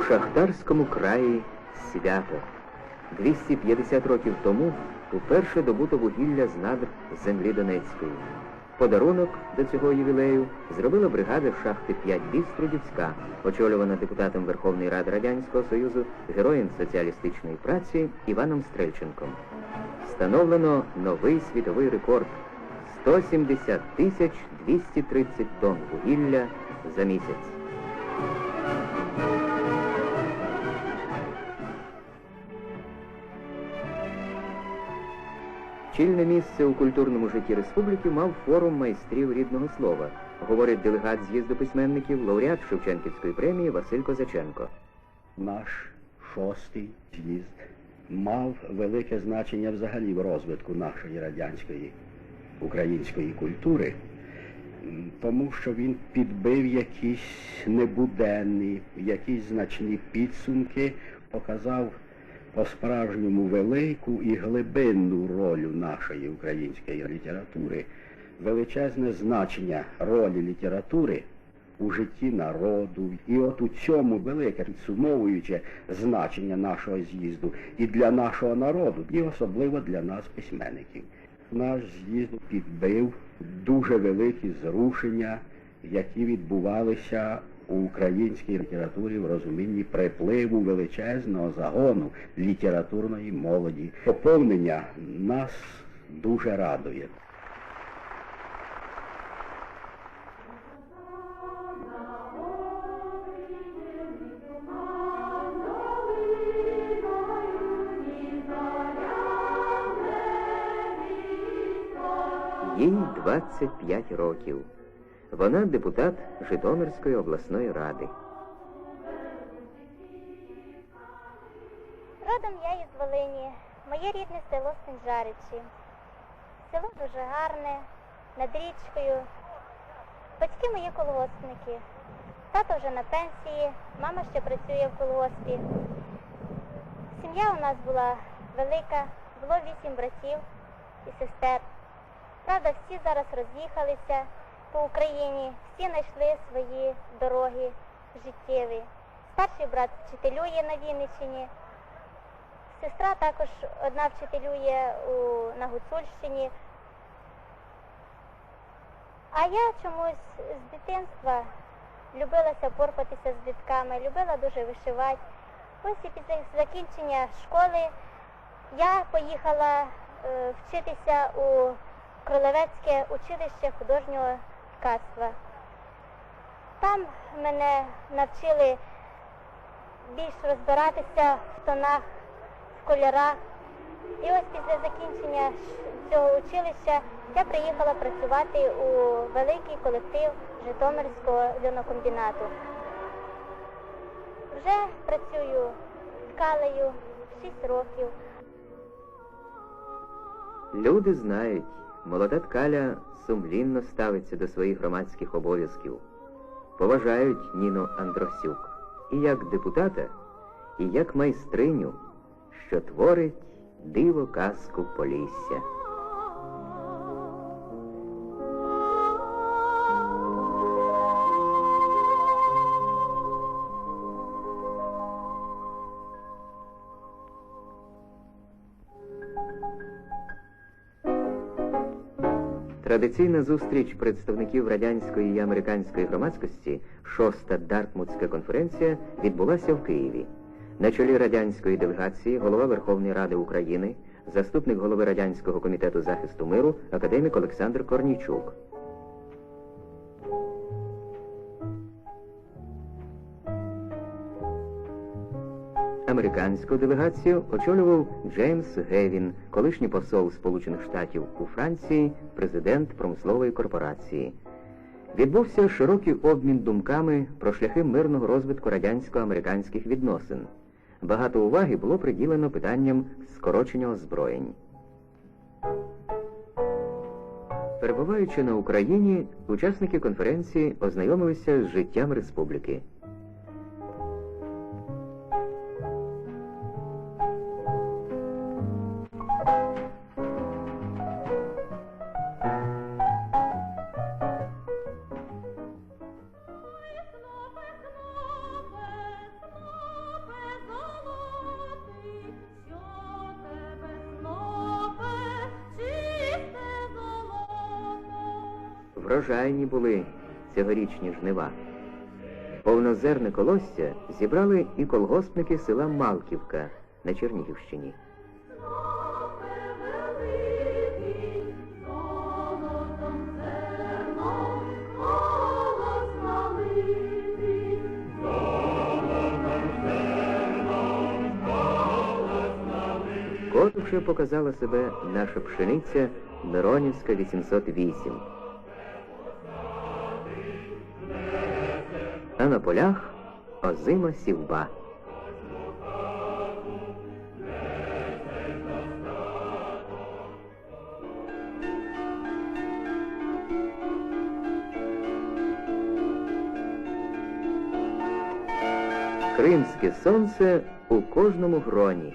шахтарському краї свято. 250 років тому уперше добуто вугілля з надр землі Донецької. Подарунок до цього ювілею зробила бригада шахти 5 біс Трудівська, очолювана депутатом Верховної Ради Радянського Союзу, героєм соціалістичної праці Іваном Стрельченком. Встановлено новий світовий рекорд 170 тисяч 230 тонн вугілля за місяць. Чільне місце у культурному житті республіки мав форум майстрів рідного слова, говорить делегат з'їзду письменників, лауреат Шевченківської премії Василь Козаченко. Наш шостий з'їзд мав велике значення взагалі в розвитку нашої радянської української культури, тому що він підбив якісь небуденні, якісь значні підсумки, показав по-справжньому велику і глибинну роль нашої української літератури, величезне значення ролі літератури у житті народу. І от у цьому велике підсумовуюче значення нашого з'їзду і для нашого народу, і особливо для нас, письменників. Наш з'їзд підбив дуже великі зрушення, які відбувалися у українській літературі в розумінні припливу величезного загону літературної молоді. Поповнення нас дуже радує. Їй 25 років. Вона депутат Житомирської обласної ради. Родом я із Волині, моє рідне село Синжаричі. Село дуже гарне, над річкою. Батьки мої колгоспники. Тато вже на пенсії, мама ще працює в колгоспі. Сім'я у нас була велика, було вісім братів і сестер. Правда, всі зараз роз'їхалися по Україні, всі знайшли свої дороги життєві. Старший брат вчителює на Вінниччині, Сестра також одна вчителює у, на Гуцульщині. А я чомусь з дитинства любилася порпатися з дітками, любила дуже вишивати. Ось і після закінчення школи я поїхала е, вчитися у Кролевецьке училище художнього ткацтва. Там мене навчили більш розбиратися в тонах в кольорах. І ось після закінчення цього училища я приїхала працювати у великий колектив Житомирського льонокомбінату. Вже працюю ткалею 6 років. Люди знають, молода ткаля сумлінно ставиться до своїх громадських обов'язків. Поважають Ніну Андросюк і як депутата, і як майстриню, що творить диво казку Полісся. Традиційна зустріч представників радянської і американської громадськості, шоста Дартмутська конференція, відбулася в Києві. На чолі радянської делегації голова Верховної Ради України, заступник голови Радянського комітету захисту миру, академік Олександр Корнійчук. Американську делегацію очолював Джеймс Гевін, колишній посол Сполучених Штатів у Франції, президент промислової корпорації. Відбувся широкий обмін думками про шляхи мирного розвитку радянсько-американських відносин. Багато уваги було приділено питанням скорочення озброєнь. Перебуваючи на Україні, учасники конференції ознайомилися з життям республіки. Врожайні були цьогорічні жнива. Повнозерне колосся зібрали і колгоспники села Малківка на Чернігівщині. Котовше показала себе наша пшениця Миронівська 808. А на полях озима сівба. Кримське сонце у кожному гроні.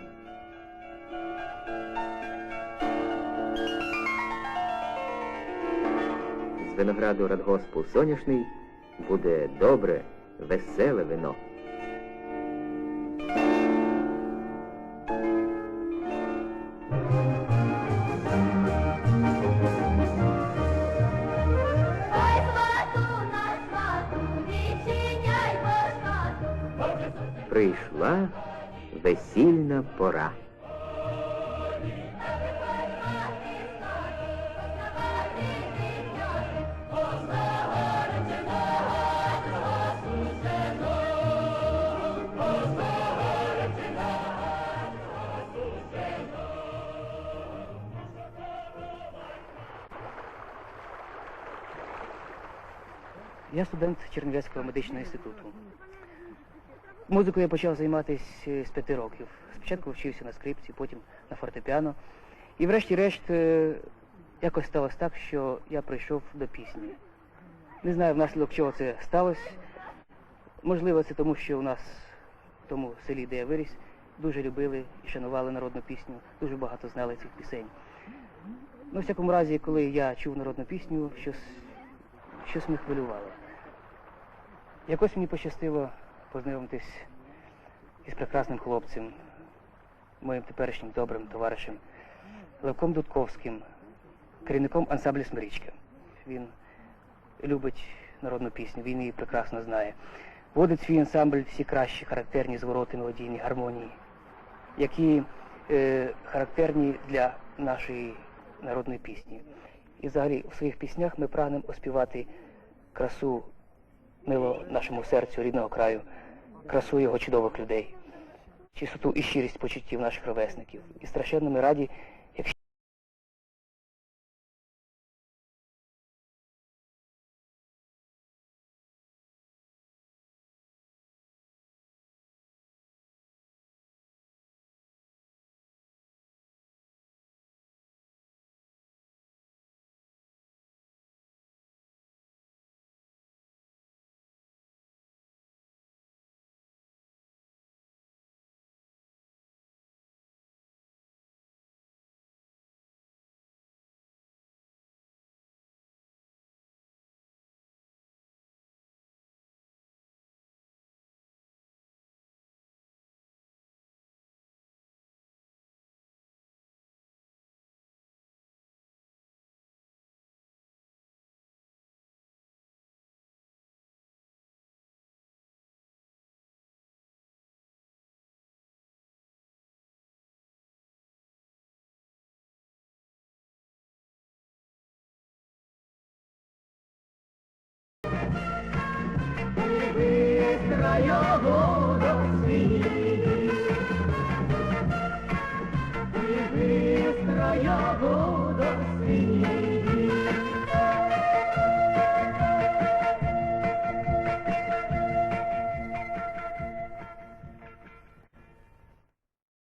З винограду радгоспу соняшний буде добре, веселе вино. Прийшла весільна пора. Я студент Чернівецького медичного інституту. Музикою я почав займатися з п'яти років. Спочатку вчився на скрипці, потім на фортепіано. І врешті-решт е, якось сталося так, що я прийшов до пісні. Не знаю, внаслідок чого це сталося. Можливо, це тому, що у нас в тому селі, де я виріс, дуже любили і шанували народну пісню, дуже багато знали цих пісень. Ну, в всякому разі, коли я чув народну пісню, щось, щось мене хвилювало. Якось мені пощастило познайомитись із прекрасним хлопцем, моїм теперішнім добрим товаришем Левком Дудковським, керівником ансамблю Смирічка. Він любить народну пісню, він її прекрасно знає. Водить свій ансамбль всі кращі характерні звороти мелодійні гармонії, які е, характерні для нашої народної пісні. І взагалі у своїх піснях ми прагнемо оспівати красу мило нашому серцю рідного краю, красу його чудових людей, чистоту і щирість почуттів наших ровесників. І страшенно ми раді, Maior